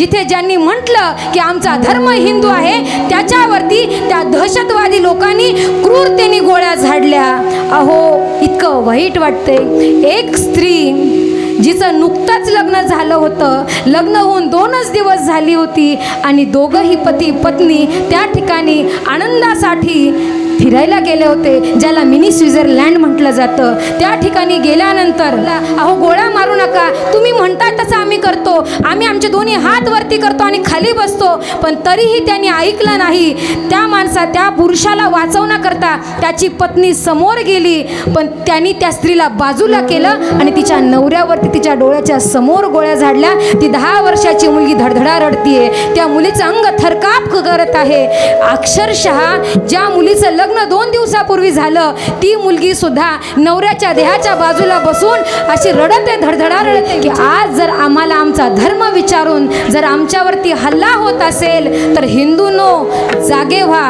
जिथे ज्यांनी म्हटलं की आमचा धर्म हिंदू आहे त्याच्यावरती त्या दहशतवादी लोकांनी क्रूरतेने गोळ्या झाडल्या. अहो इतकं वाईट वाटतंय. एक स्त्री जिचं नुकतंच लग्न झालं होतं लग्न होऊन दोनच दिवस झाली होती आणि दोघंही पती पत्नी त्या ठिकाणी आनंदासाठी फिरायला गेले होते ज्याला मिनी स्विझरलँड म्हटलं जातं. त्या ठिकाणी गेल्यानंतर अहो गोळ्या मारू नका. तुम्ही म्हणता तसं आम्ही करतो. आम्ही आमचे दोन्ही हात वरती करतो आणि खाली बसतो. पण तरीही त्यांनी ऐकलं नाही. त्या माणसा त्या पुरुषाला वाचवण्याकरता त्याची पत्नी समोर गेली. पण त्यांनी त्या स्त्रीला बाजूला केलं आणि तिच्या नवऱ्यावरती तिच्या डोळ्याच्या समोर गोळ्या झाडल्या. ती दहा वर्षाची मुलगी धडधडा रडतीये. त्या मुलीचं अंग थरकाप करत आहे. अक्षरशः ज्या मुलीचं लग्न दोन दिवसापूर्वी झालं. ती मुलगी सुद्धा नवऱ्याच्या देहाच्या बाजूला बसून अशी रडत आहे धडधडा रडते की आज जर आम्हाला आमचा धर्म विचारून जर आमच्यावरती हल्ला होत असेल तर हिंदूनो जागे व्हा.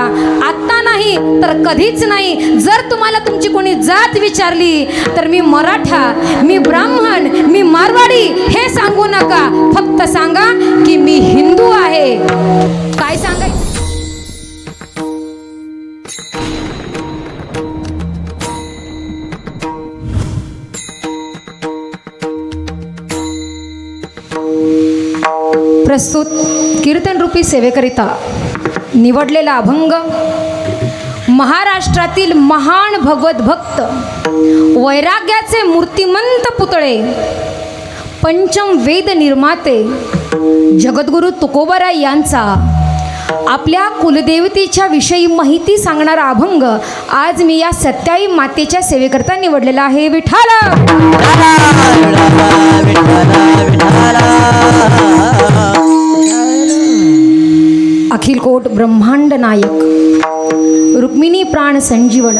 आत्ता नाही तर कधीच नाही. जर तुम्हाला तुमची कोणी जात विचारली तर मी मराठा मी ब्राह्मण मी मारवाडी हे सांगू नका. फक्त सांगा की मी हिंदू आहे. काय सांगायचं? प्रस्तुत कीर्तनरूपी सेवेकरिता निवडलेला अभंग महाराष्ट्रातील महान भगवत भक्त वैराग्याचे मूर्तिमंत पुतळे पंचम वेद निर्माते जगद्गुरू तुकोबराय यांचा आपल्या कुलदेवतेच्या विषयी माहिती सांगणारा अभंग आज मी या सत्याई मातेच्या सेवेकरता निवडलेला आहे विठाला अखिल कोट ब्रह्मांड नायक रुक्मिणी प्राण संजीवन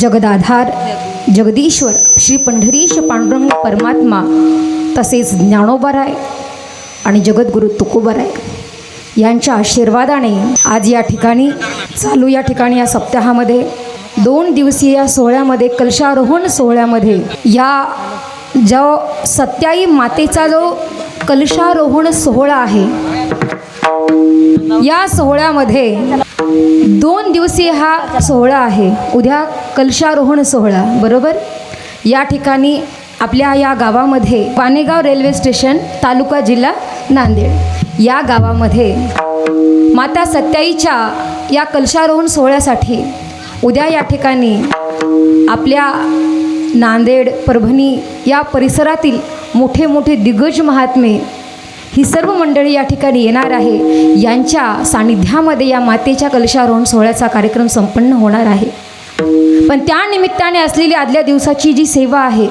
जगदाधार जगदीश्वर श्री पंढरीश पांडुरंग परमात्मा तसेच ज्ञानोबराय आणि जगद्गुरु तुकोबराय यांच्या आशीर्वादाने आज या ठिकाणी चालू या ठिकाणी या सप्ताहामध्ये दोन दिवसीय या सोहळ्यामध्ये कलशारोहण सोहळ्यामध्ये या जो सत्याई मातेचा जो कलशारोहण सोहळा आहे या सोहळ्यामध्ये दोन दिवसीय हा सोहळा आहे. उद्या कलशारोहण सोहळा बरोबर? या ठिकाणी आपल्या या गावामध्ये पानेगाव रेल्वे स्टेशन तालुका जिल्हा नांदेड. या गावामध्ये माता सत्याईच्या या कलशारोहण सोहळ्यासाठी उद्या या ठिकाणी आपल्या नांदेड परभणी या परिसरातील मोठे मोठे दिग्गज महात्मे ही सर्व मंडळी या ठिकाणी येणार आहे. यांच्या सानिध्यामध्ये या मातेच्या कलशारोहण सोहळ्याचा कार्यक्रम संपन्न होणार आहे. पण त्या निमित्ताने असलेली आदल्या दिवसाची जी सेवा आहे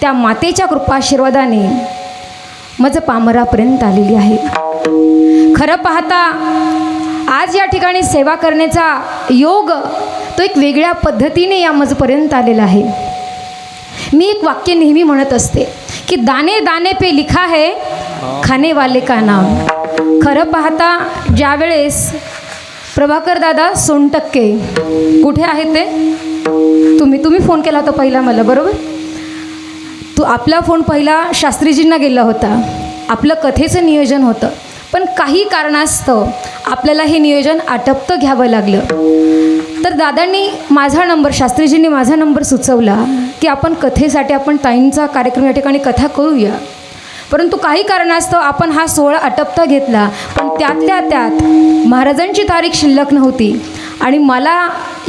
त्या मातेच्या कृपाशीर्वादाने माझं पामरापर्यंत आलेली आहे. खरं पाहता आज या ठिकाणी सेवा करण्याचा योग तो एक वेगळ्या पद्धतीने या मजपर्यंत आलेला आहे. मी एक वाक्य नेहमी म्हणत असते की दाने दाने पे लिखा है खाने वाले का नाम। खरं पाहता ज्यावेळेस प्रभाकर दादा सोनटक्के कुठे आहे ते? तुम्ही तुम्ही फोन केला होता पहिला मला बरोबर? तू आपला फोन पहिला शास्त्रीजींना गेला होता. आपलं कथेचं नियोजन होतं. पण काही कारणास्तव आपल्याला हे नियोजन आटपतं घ्यावं लागलं. तर दादांनी माझा नंबर शास्त्रीजींनी माझा नंबर सुचवला की आपण कथेसाठी आपण ताईंचा कार्यक्रम या ठिकाणी कथा करूया. परंतु काही कारणास्तव आपण हा सोहळा आटपता घेतला पण त्यातल्या त्यात महाराजांची तारीख शिल्लक नव्हती. आणि मला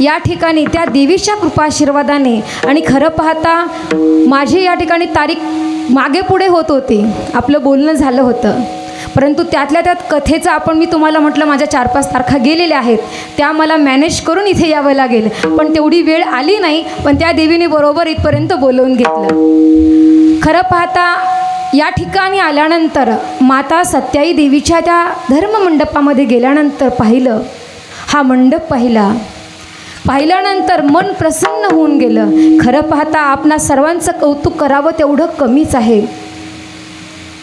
या ठिकाणी त्या देवीच्या कृपाशीर्वादाने आणि खरं पाहता माझी या ठिकाणी तारीख मागे पुढे होत होती आपलं बोलणं झालं होतं. परंतु त्यातल्या त्यात कथेचं आपण मी तुम्हाला म्हटलं माझ्या चार पाच तारखा गेलेल्या आहेत. त्या मला मॅनेज करून इथे यावं लागेल. पण तेवढी वेळ आली नाही पण त्या देवीने बरोबर इथपर्यंत बोलवून घेतलं. खरं पाहता या ठिकाणी आल्यानंतर माता सत्याई देवीच्या त्या धर्ममंडपामध्ये गेल्यानंतर पाहिलं. हा मंडप पाहिला. पाहिल्यानंतर मन प्रसन्न होऊन गेलं. खरं पाहता आपणा सर्वांचं कौतुक करावं तेवढं कमीच आहे.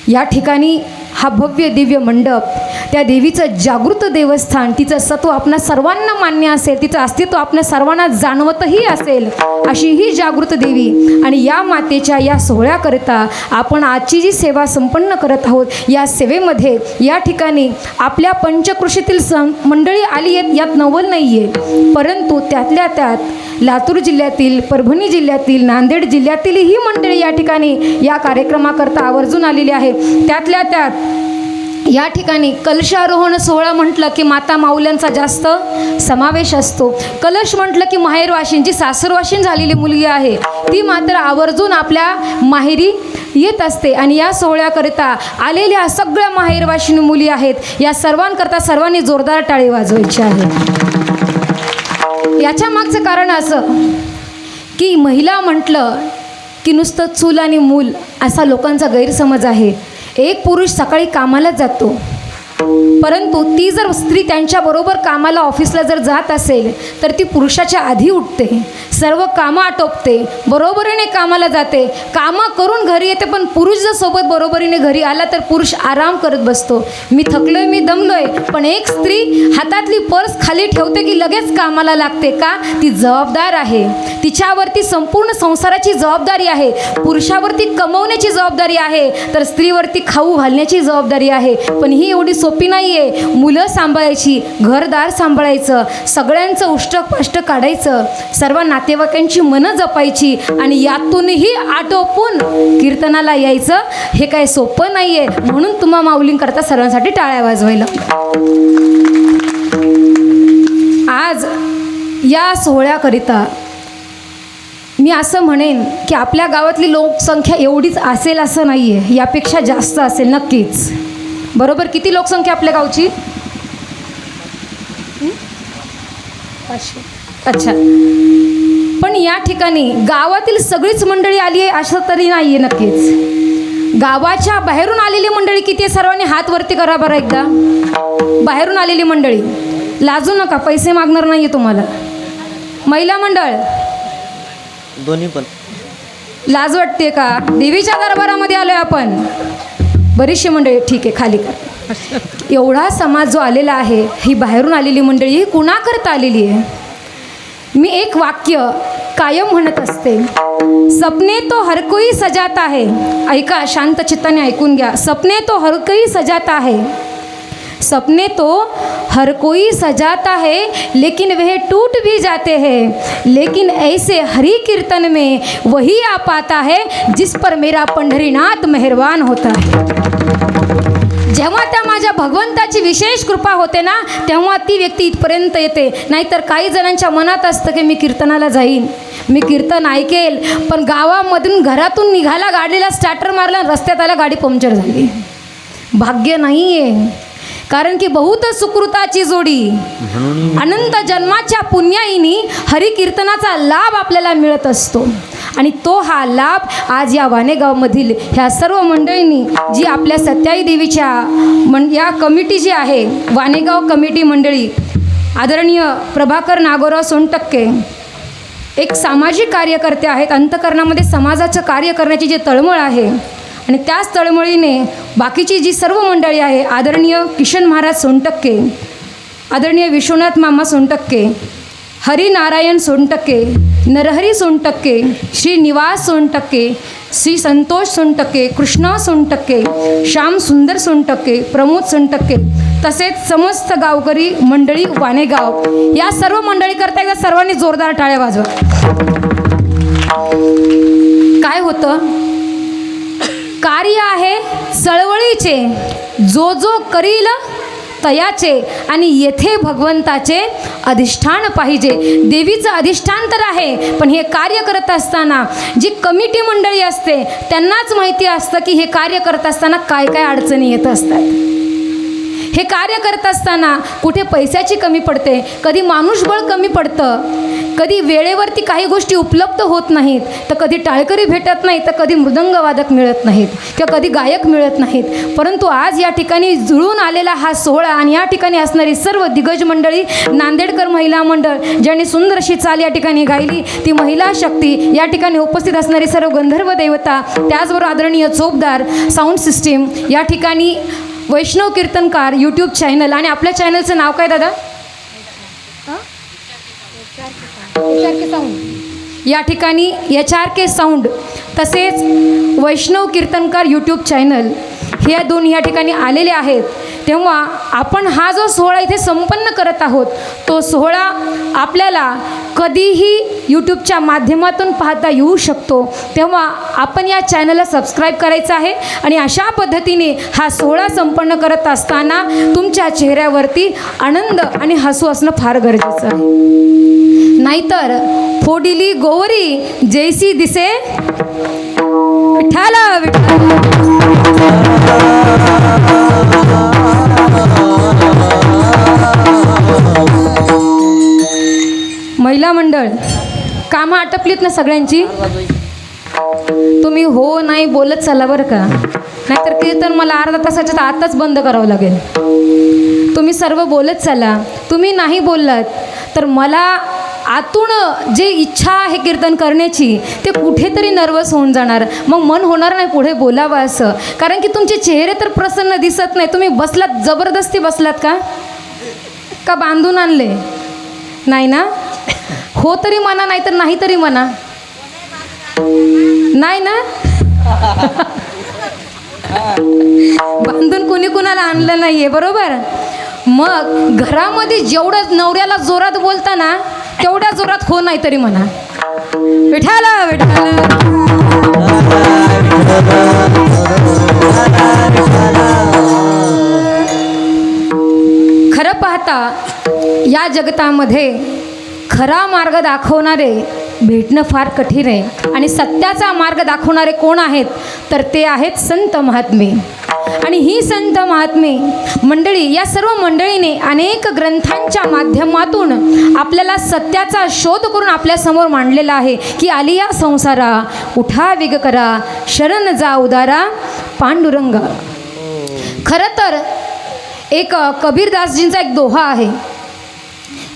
या ठिकाणी हा भव्य दिव्य मंडप त्या देवीचं जागृत देवस्थान तिचं सत्व आपणा सर्वांना मान्य असेल तिचं अस्तित्व आपल्या सर्वांना जाणवतही असेल अशी ही जागृत देवी आणि या मातेच्या या सोहळ्याकरिता आपण आजची जी सेवा संपन्न करत आहोत या सेवेमध्ये या ठिकाणी आपल्या पंचकृषीतील सं मंडळी आली आहेत यात नवल नाही आहे परंतु त्यातल्या त्यात लातूर जिल्ह्यातील परभणी जिल्ह्यातील नांदेड जिल्ह्यातील ही मंडळी या ठिकाणी या कार्यक्रमाकरता आवर्जून आलेली आहे त्यातल्या त्यात या ठिकाणी कलशारोहण सोहळा म्हटलं की माता माऊल्यांचा जास्त समावेश असतो. कलश म्हटलं की माहेरवाशीन जी सासरवाशीन झालेली मुलगी आहे. ती मात्र आवर्जून आपल्या माहेरी येत असते आणि या सोहळ्याकरिता आलेल्या सगळ्या माहेरवाशीन मुली आहेत. या सर्वांकरता सर्वांनी जोरदार टाळी वाजवायची आहे. याच्या मागचं कारण असं की महिला म्हटलं की नुसतं चूल आणि मूल असा लोकांचा गैरसमज आहे. एक पुरुष सकाळी कामाला जातो. परंतु ती जर स्त्री त्यांच्याबरोबर कामाला ऑफिसला जर जात असेल तर ती पुरुषाच्या आधी उठते. सर्व कामं आटोपते बरोबरीने कामाला जाते. कामं करून घरी येते पण पुरुष जर सोबत बरोबरीने घरी आला तर पुरुष आराम करत बसतो. मी थकलोय मी दमलोय पण एक स्त्री हातातली पर्स खाली ठेवते की लगेच कामाला लागते का? ती जबाबदार आहे. तिच्यावरती संपूर्ण संसाराची जबाबदारी आहे. पुरुषावरती कमवण्याची जबाबदारी आहे. तर स्त्रीवरती खाऊ घालण्याची जबाबदारी आहे. पण ही एवढी सोपी नाही आहे मुलं सांभाळायची घरदार सांभाळायचं सगळ्यांचं उष्टपाष्ट काढायचं सर्व नातेवाईकांची मनं जपायची आणि यातूनही आटोपून कीर्तनाला यायचं हे काय सोपं नाही आहे म्हणून तुम्हा माऊलींकरता सर्वांसाठी टाळ्या वाजवायला. आज या सोहळ्याकरिता मी असं म्हणेन की आपल्या गावातली लोकसंख्या एवढीच असेल असं नाही आहे यापेक्षा जास्त असेल नक्कीच. बरोबर किती लोकसंख्या आपल्या गावची? पाचशे. अच्छा. पण या ठिकाणी गावातील सगळीच मंडळी आली आहे असं तरी नाही आहे नक्कीच. गावाच्या बाहेरून आलेली मंडळी किती आहे सर्वांनी हात वरती करा बरं एकदा. बाहेरून आलेली मंडळी. लाजू नका पैसे मागणार नाही आहे तुम्हाला. महिला मंडळ. दोन्ही पण. लाज वाटते का? देवीच्या दरबारामध्ये आलोय आपण. बरीचशी मंडळी ठीक आहे खाली कर. एवढा समाज जो आलेला आहे ही बाहेरून आलेली मंडळी ही कुणाकरता आलेली आहे? मी एक वाक्य कायम म्हणत असते. सपने तो हर कोई सजात आहे ऐका शांत चित्ताने ऐकून घ्या. सपने तो हर कोई सजात आहे सपने तो हर कोई सजाता है लेकिन वह टूट भी जाते हैं। लेकिन ऐसे हरि कीर्तन में वही आ पाता है जिस पर मेरा पंढरीनाथ मेहरबान होता है। जेव्हा त्या माझ्या भगवंताची विशेष कृपा होते ना तेव्हा ती व्यक्ती इथपर्यंत येते. नाहीतर काही जणांच्या मनात असतं की मी कीर्तनाला जाईन. मी कीर्तन ऐकेल पण गावामधून घरातून निघाला गाडीला स्टार्टर मारला रस्त्यात आला गाडी पंक्चर झाली. भाग्य नाही आहे कारण की बहुत सुकृताची जोडी. अनंत जन्माच्या पुण्याईनी हरिकीर्तनाचा लाभ आपल्याला मिळत असतो. आणि तो हा लाभ आज या वानेगावमधील ह्या सर्व मंडळींनी जी आपल्या सत्याई देवीच्या मन या कमिटी जी आहे वानेगाव कमिटी मंडळी आदरणीय प्रभाकर नागोराव सोनटक्के एक सामाजिक कार्यकर्ते आहेत. अंतकरणामध्ये समाजाचं कार्य करण्याची जी तळमळ आहे आणि त्याच तळमळीने बाकीची जी सर्व मंडळी आहे आदरणीय किशन महाराज सोनटक्के आदरणीय विश्वनाथ मामा सोनटक्के हरिनारायण सोनटक्के नरहरी सोनटक्के श्री निवास सोनटक्के श्री संतोष सोनटक्के कृष्णा सोनटक्के श्याम सुंदर सोनटक्के प्रमोद सोनटक्के तसेच समस्त गावकरी मंडळी वानेगाव या सर्व मंडळी करता एकदा सर्वांनी जोरदार टाळ्या वाजवा. काय होतं? कार्य आहे चळवळीचे. जो जो करील तयाचे आणि येथे भगवंताचे अधिष्ठान पाहिजे. देवीचं अधिष्ठान तर आहे पण हे कार्य करत असताना जी कमिटी मंडळी असते त्यांनाच माहिती असतं की हे कार्य करत असताना काय काय अडचणी येत असतात. हे कार्य करत असताना कुठे पैशाची कमी पडते कधी माणूसबळ कमी पडतं कधी वेळेवरती काही गोष्टी उपलब्ध होत नाहीत तर कधी टाळकरी भेटत नाही तर कधी मृदंगवादक मिळत नाहीत किंवा कधी गायक मिळत नाहीत. परंतु आज या ठिकाणी जुळून आलेला हा सोहळा आणि या ठिकाणी असणारी सर्व दिग्गज मंडळी नांदेडकर महिला मंडळ ज्यांनी सुंदर अशी चाल या ठिकाणी गायली ती महिला शक्ती या ठिकाणी उपस्थित असणारी सर्व गंधर्व देवता त्याचबरोबर आदरणीय चोपदार साऊंड सिस्टीम या ठिकाणी वैष्णव कीर्तनकार यूट्यूब चॅनल आणि आपल्या चॅनलचं नाव काय दादा? या ठिकाणी एच आर के साऊंड तसेच वैष्णव कीर्तनकार यूट्यूब चॅनल हे दोन या ठिकाणी आलेले आहेत. तेव्हा आपण हा जो सोहळा इथे संपन्न करत आहोत तो सोहळा आपल्याला कधीही यूट्यूबच्या माध्यमातून पाहता येऊ शकतो. तेव्हा आपण या चॅनलला सबस्क्राईब करायचं आहे आणि अशा पद्धतीने हा सोहळा संपन्न करत असताना तुमच्या चेहऱ्यावरती आनंद आणि हसू असणं फार गरजेचं आहे. नाहीतर फोडिली गोवरी जैसी दिसे विठाला विठाला महिला मंडळ कामं आटपलीत ना सगळ्यांची? तुम्ही हो नाही बोलत चला बरं का. नाहीतर कीर्तन मला अर्धा तासाच्या आताच बंद करावं लागेल. तुम्ही सर्व बोलत चला. तुम्ही नाही बोललात तर मला आतून जे इच्छा आहे कीर्तन करण्याची ते कुठेतरी नर्वस होऊन जाणार. मग मन होणार नाही पुढे बोलावं असं. कारण की तुमचे चेहरे तर प्रसन्न दिसत नाही. तुम्ही बसलात जबरदस्ती बसलात का? का बांधून आणले? नाही ना? हो तरी म्हणा नाही तर नाही तरी म्हणा. नाही ना? बांधून कुणी कुणाला आणलं नाहीये बरोबर? मग घरामध्ये जेवढं नवऱ्याला जोरात बोलता ना तेवढ्या जोरात हो नाही तरी म्हणा. विठाला विठाला. खरं पाहता या जगतामध्ये खरा मार्ग दाखवणारे भेटणं फार कठीण आहे. आणि सत्याचा मार्ग दाखवणारे कोण आहेत? तर ते आहेत संत महात्मे. आणि ही संत महात्मे मंडळी या सर्व मंडळीने अनेक ग्रंथांच्या माध्यमातून आपल्याला सत्याचा शोध करून आपल्यासमोर मांडलेला आहे की आलिया संसारा उठा विग करा शरण जा उदारा पांडुरंगा. खरं तर एक कबीरदासजींचा एक दोहा आहे.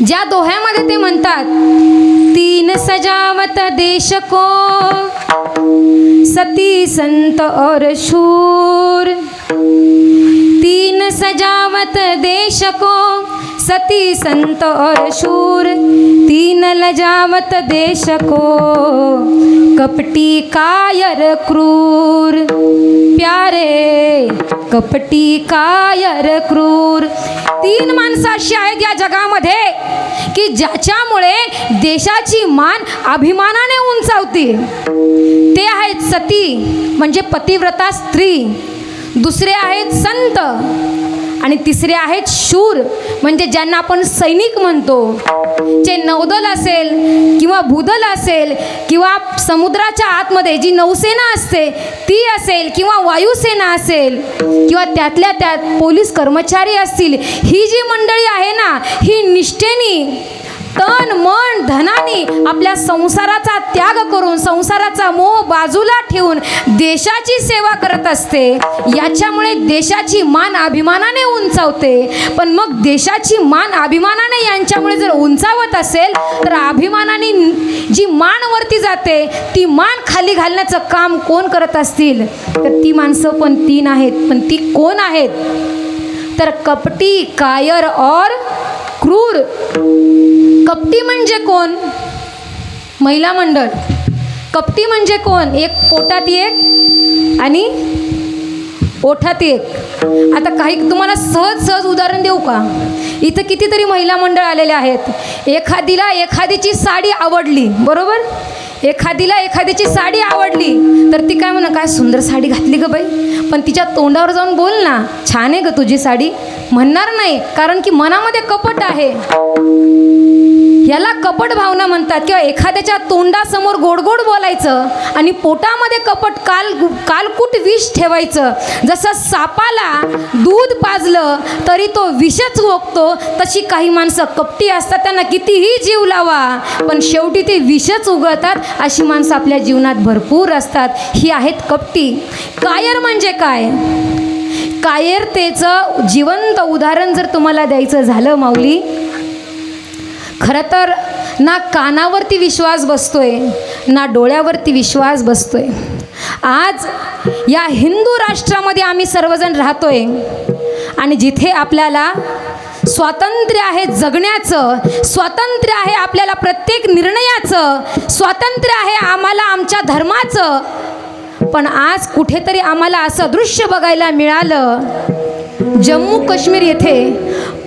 ज्या दोह्यामध्ये ते म्हणतात तीन सजावत देश को सती संत और शूर तीन सजावत देश को सती संत और शूर तीन लजावत देश को कपटी कायर क्रूर। प्यारे कपटी कायर क्रूर। तीन माणसं अशी आहेत या जगामध्ये की ज्याच्यामुळे देशाची मान अभिमानाने उंचावते. ते आहेत सती म्हणजे पतिव्रता स्त्री. दुसरे आहेत संत. आणि तिसरे आहेत शूर म्हणजे ज्यांना आपण सैनिक म्हणतो. जे नौदल असेल किंवा भूदल असेल किंवा समुद्राच्या आतमध्ये जी नौसेना असते ती असेल किंवा वायुसेना असेल किंवा त्यातल्या त्यात पोलीस कर्मचारी असतील ही जी मंडळी आहे ना ही निष्ठेनी तन मन धनाने आपल्या संसाराचा त्याग करून संसाराचा मोह बाजूला ठेवून देशाची सेवा करत असते. याच्यामुळे देशाची मान अभिमानाने उंचावते. पण मग देशाची मान अभिमानाने यांच्यामुळे जर उंचावत असेल तर अभिमानाने जी मान वरती जाते ती मान खाली घालण्याचं काम कोण करत असतील? तर ती माणसं पण तीन आहेत. पण ती कोण आहेत? तर कपटी कायर और क्रूर. कपटी म्हणजे कोण? महिला मंडळ. कपटी म्हणजे कोण? एक पोटात एक आणि ओठात एक. आता काही तुम्हाला सहज सहज उदाहरण देऊ का? इथं कितीतरी महिला मंडळ आलेले आहेत. एखादीला एखादीची साडी आवडली बरोबर? एखादीला एखादीची साडी आवडली तर ती काय म्हणा काय सुंदर साडी घातली ग बाई. पण तिच्या तोंडावर जाऊन बोल ना छान आहे ग तुझी साडी. म्हणणार नाही कारण की मनामध्ये कपट आहे. याला कपट भावना म्हणतात. किंवा एखाद्याच्या तोंडासमोर गोड गोड बोलायचं आणि पोटामध्ये कपट काल कालकूट विष ठेवायचं. जसं सापाला दूध पाजलं तरी तो विषच ओकतो तशी काही माणसं कपटी असतात त्यांना कितीही जीव लावा पण शेवटी ते विषच उगळतात अशी माणसं आपल्या जीवनात भरपूर असतात. ही आहेत कपटी. कायर म्हणजे काय? कायरतेचं जिवंत उदाहरण जर तुम्हाला द्यायचं झालं माऊली खरं तर ना कानावरती विश्वास बसतो आहे ना डोळ्यावरती विश्वास बसतो आहे आज या हिंदू राष्ट्रामध्ये आम्ही सर्वजण राहतो आहे आणि जिथे आपल्याला स्वातंत्र्य आहे जगण्याचं स्वातंत्र्य आहे आपल्याला प्रत्येक निर्णयाचं स्वातंत्र्य आहे आम्हाला आमच्या धर्माचं पण आज कुठेतरी आम्हाला असं दृश्य बघायला मिळालं. जम्मू काश्मीर येथे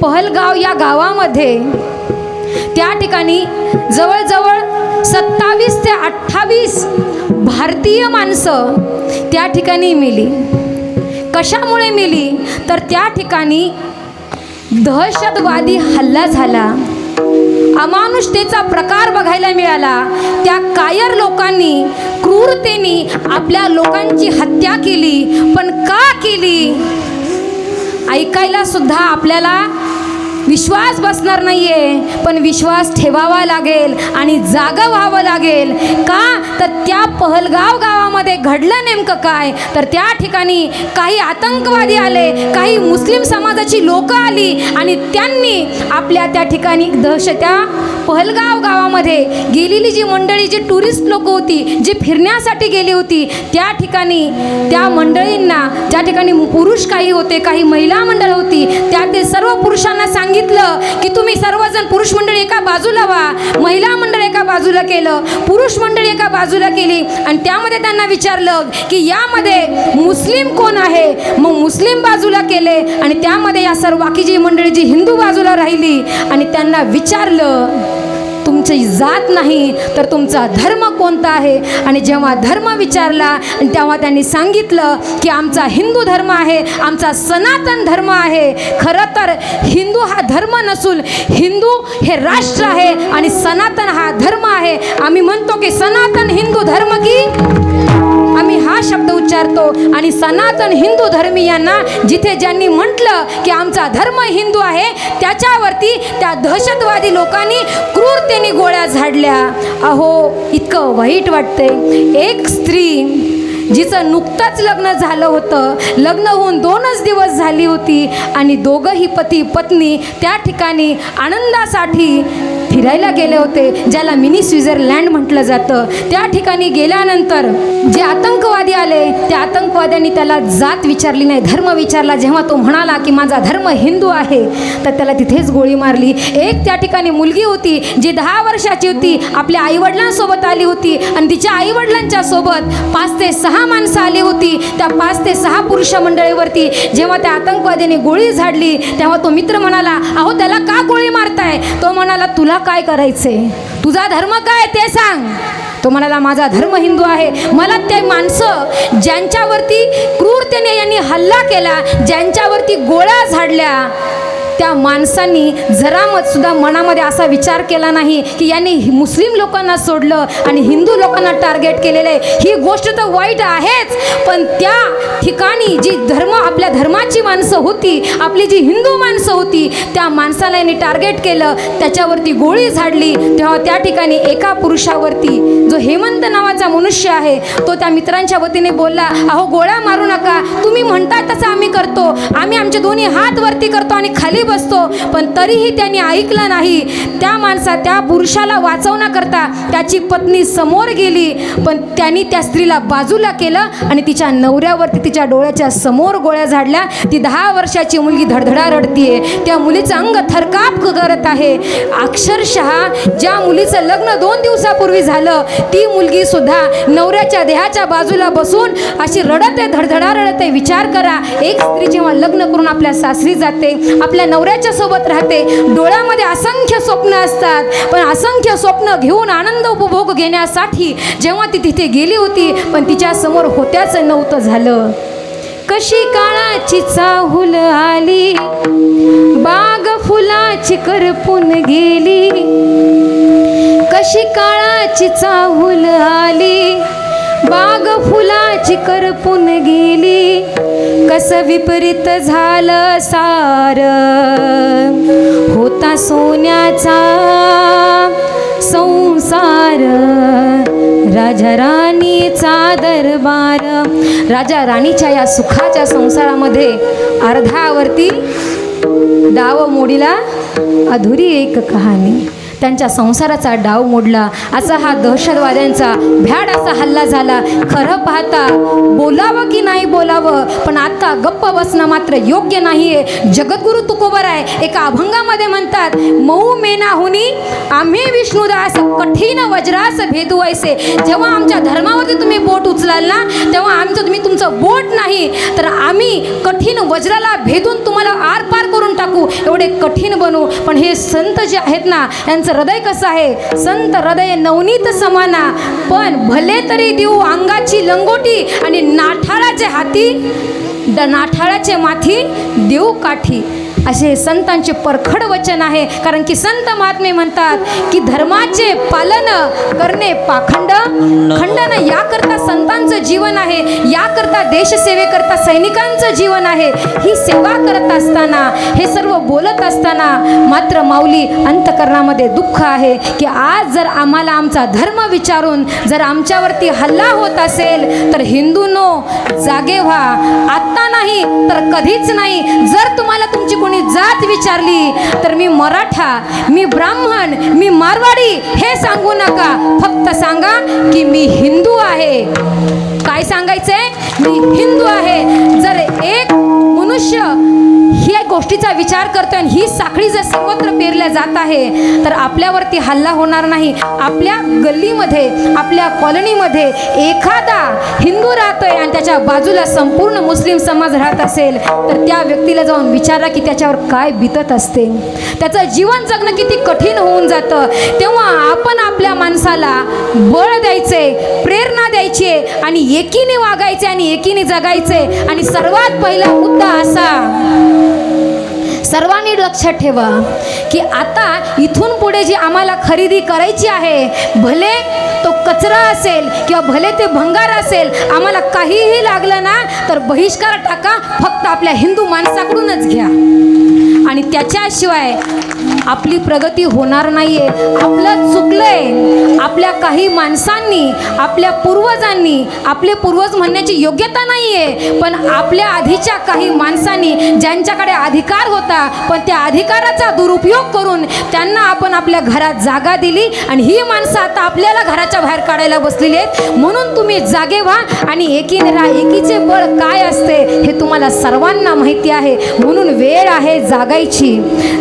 पहलगाव या गावामध्ये त्या ठिकाणी जवळजवळ सत्तावीस ते अठ्ठावीस भारतीय माणसं त्या ठिकाणी मेली. कशामुळे मेली? तर त्या ठिकाणी दहशतवादी हल्ला झाला. अमानुषतेचा प्रकार बघायला मिळाला. त्या कायर लोकांनी क्रूरतेने आपल्या लोकांची हत्या केली. पण का केली? ऐकायला सुद्धा आपल्याला विश्वास बसणार नाहीये पण विश्वास ठेवावा लागेल आणि जागं व्हावं लागेल. का? तर त्या पहलगाव गावामध्ये घडलं नेमकं काय? तर त्या ठिकाणी काही आतंकवादी आले काही मुस्लिम समाजाची लोकं आली आणि त्यांनी आपल्या त्या ठिकाणी दहशत त्या पहलगाव गावामध्ये गेलेली जी मंडळी जी टुरिस्ट लोक होती जी फिरण्यासाठी गेली होती त्या ठिकाणी त्या मंडळींना ज्या ठिकाणी पुरुष काही होते काही महिला मंडळ होती त्या ते सर्व पुरुषांना सांगितलं की तुम्ही सर्वजण पुरुष मंडळी एका बाजूला व्हा. महिला मंडळ एका बाजूला केलं पुरुष मंडळी एका बाजूला केली आणि त्यामध्ये त्यांना विचारलं की यामध्ये मुस्लिम कोण आहे? मग मुस्लिम बाजूला केले आणि त्यामध्ये या सर्व बाकीची मंडळी जी हिंदू बाजूला राहिली आणि त्यांना विचारलं तुमची जात नाही तर तुमचा धर्म कोणता आहे? आणि जेव्हा धर्म विचारला तेव्हा त्यांनी सांगितलं की आमचा हिंदू धर्म आहे आमचा सनातन धर्म आहे. खरं तर हिंदू हा धर्म नसून हिंदू हे राष्ट्र आहे आणि सनातन हा धर्म आहे. आम्ही म्हणतो की सनातन हिंदू धर्म की आम्ही हा शब्द उच्चारतो. आणि सनातन हिंदू धर्मीयांना जिथे ज्यांनी म्हटलं की आमचा धर्म हिंदू आहे त्याच्यावरती त्या दहशतवादी लोकांनी क्रूरतेने गोळ्या झाडल्या. अहो इतकं वाईट वाटतंय. एक स्त्री जिचं नुकतंच लग्न झालं होतं लग्न होऊन दोनच दिवस झाली होती आणि दोघंही पती पत्नी त्या ठिकाणी आनंदासाठी फिरायला गेले होते ज्याला मिनी स्वित्झरलँड म्हटलं जातं. त्या ठिकाणी गेल्यानंतर जे आतंकवादी आले त्या आतंकवाद्यांनी त्याला जात विचारली नाही धर्म विचारला. जेव्हा तो म्हणाला की माझा धर्म हिंदू आहे तर त्याला तिथेच गोळी मारली. एक त्या ठिकाणी मुलगी होती जी दहा वर्षाची होती आपल्या आईवडिलांसोबत आली होती आणि तिच्या आईवडिलांच्या सोबत पाच ते सहा माणसं आली होती. त्या पाच ते सहा पुरुष मंडळीवरती जेव्हा त्या आतंकवाद्याने गोळी झाडली तेव्हा तो मित्र म्हणाला अहो त्याला का गोळी मारताय? तो म्हणाला तुला काय करायचे? तुझा धर्म काय ते सांग. तो म्हणाला माझा धर्म हिंदू आहे. मला ते माणसं ज्यांच्यावरती क्रूरतेने यांनी हल्ला केला ज्यांच्यावरती गोळ्या झाडल्या त्या माणसांनी जरा मत सुद्धा मनामध्ये असा विचार केला नाही की यांनी मुस्लिम लोकांना सोडलं आणि हिंदू लोकांना टार्गेट केलेलं आहे. ही गोष्ट तर वाईट आहेच. पण त्या ठिकाणी जी धर्म आपल्या धर्माची माणसं होती आपली जी हिंदू माणसं होती त्या माणसाला यांनी टार्गेट केलं. त्याच्यावरती गोळी झाडली. तेव्हा त्या ठिकाणी एका पुरुषावरती जो हेमंत नावाचा मनुष्य आहे तो त्या मित्रांच्या वतीने बोलला अहो गोळ्या मारू नका. तुम्ही म्हणता तसं आम्ही करतो. आम्ही आमचे दोन्ही हात वरती करतो आणि खाली बसतो पण तरीही त्यांनी ऐकलं नाही. त्या माणसा त्या पुरुषाला वाचवण्याकरता त्याची पत्नी समोर गेली. पण त्यांनी त्या स्त्रीला बाजूला केलं आणि तिच्या नवऱ्यावरती तिच्या डोळ्याच्या समोर गोळ्या झाडल्या. ती दहा वर्षाची मुलगी धडधडा रडतीये. त्या मुलीचं अंग थरकाप करत आहे. अक्षरशः ज्या मुलीचं लग्न दोन दिवसापूर्वी झालं ती मुलगी सुद्धा नवऱ्याच्या देहाच्या बाजूला बसून अशी रडत आहे धडधडा रडत. आहे विचार करा एक स्त्री जेव्हा लग्न करून आपल्या सासरी जाते आपल्या नवऱ्याच्या सोबत राहते डोळ्यामध्ये असंख्य स्वप्न असतात. पण असंख्य स्वप्न घेऊन आनंद उपभोग घेण्यासाठी जेव्हा ती तिथे गेली होती पण तिच्या समोर होत्याच नव्हतं झालं. कशी काळाची चाहूल आली बाग फुलाची करपून गेली. कशी काळाची चाहूल आली बाग फुलाची करपून गेली. कस विपरीत झालं सार. होत सोन्याचा संसार राजा राणीचा दरबार राजा राणीच्या या सुखाच्या संसारामध्ये अर्धावरती डाव मोडीला अधुरी एक कहाणी. त्यांच्या संसाराचा डाव मोडला. असा हा दहशतवाद्यांचा भ्याड असा हल्ला झाला. खरं पाहता बोलावं की नाही बोलावं पण आता गप्प बसणं मात्र योग्य नाहीये. जगद्गुरु तुकोबर आहे एका अभंगामध्ये म्हणतात मऊ मेनाहुनी आम्ही विष्णुदास कठीण वज्रास भेदू ऐसे जेव्हा आमच्या धर्मावरती तुम्ही बोट उचलाल ना तेव्हा आमचं तुम्ही तुमचं बोट नाही. तर आम्ही कठीण वज्राला भेदून तुम्हाला आर पार करून टाकू. एवढे कठीण बनू. पण हे संत जे आहेत ना यांचं हृदय कसं आहे? संत हृदय नवनीत समाना. पण भले तरी देऊ अंगाची लंगोटी आणि नाठाळाचे हाती द नाठाळाचे माथी देऊ काठी असे संतांचे परखड वचन आहे. कारण की संत महात्मे म्हणतात की धर्माचे पालन करणे पाखंड खंडन याकरता संतांचं जीवन आहे. याकरता देशसेवेकरता सैनिकांचं जीवन आहे. ही सेवा करत असताना हे सर्व बोलत असताना मात्र माऊली अंतकरणामध्ये दुःख आहे की आज जर आम्हाला आमचा धर्म विचारून जर आमच्यावरती हल्ला होत असेल तर हिंदूनो जागे व्हा. आत्ता नाही तर कधीच नाही. जर तुम्हाला तुमची कोणी जात विचारली तर मी मराठा मी ब्राह्मण मी मारवाडी हे सांगू नका. फक्त सांगा की मी हिंदू आहे. काय सांगायचंय? मी हिंदू आहे. जर एक मनुष्य ह्या गोष्टीचा विचार करतोय आणि ही साखळी जर सर्वत्र पेरल्या जात आहे तर आपल्यावरती हल्ला होणार नाही. आपल्या गल्लीमध्ये आपल्या कॉलनीमध्ये एखादा हिंदू राहतोय आणि त्याच्या बाजूला संपूर्ण मुस्लिम समाज राहत असेल तर त्या व्यक्तीला जाऊन विचारा की त्याच्यावर काय बितत असते. त्याचं जीवन जगणं किती कठीण होऊन जातं. तेव्हा आपण आपल्या माणसाला बळ द्यायचे प्रेरणा द्यायची आहे आणि एकीने वागायचे आणि एकीने जगायचे. आणि सर्वात पहिला मुद्दा असा सर्वांनी लक्षात ठेवा की आता इथून पुढे जी आम्हाला खरेदी करायची आहे भले तो कचरा असेल किंवा भले ते भंगार असेल आम्हाला काहीही लागलं ना तर बहिष्कार टाका फक्त आपल्या हिंदू माणसाकडूनच घ्या. आणि त्याच्याशिवाय आपली प्रगती होणार नाहीये. आपलं चुकलंय आपल्या काही माणसांनी आपल्या पूर्वजांनी आपले पूर्वज म्हणण्याची योग्यता नाही आहे पण आपल्या आधीच्या काही माणसांनी ज्यांच्याकडे अधिकार होता पण त्या अधिकाराचा दुरुपयोग करून त्यांना आपण आपल्या घरात जागा दिली आणि ही माणसं आता आपल्याला घराच्या बाहेर काढायला बसलेली आहेत. म्हणून तुम्ही जागे व्हा आणि एकीने राहा एकीचे बळ काय असते हे तुम्हाला सर्वांना माहिती आहे. म्हणून वेळ आहे जागायची.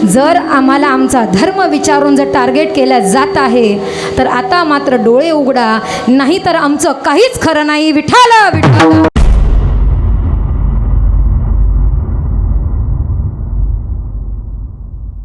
जर आम्हाला आमचा धर्म विचारून जर टार्गेट केलं जात आहे आहे. तर आता मात्र डोळे उघडा नाही तर आमचं काहीच खरं नाही. विठाला विठाला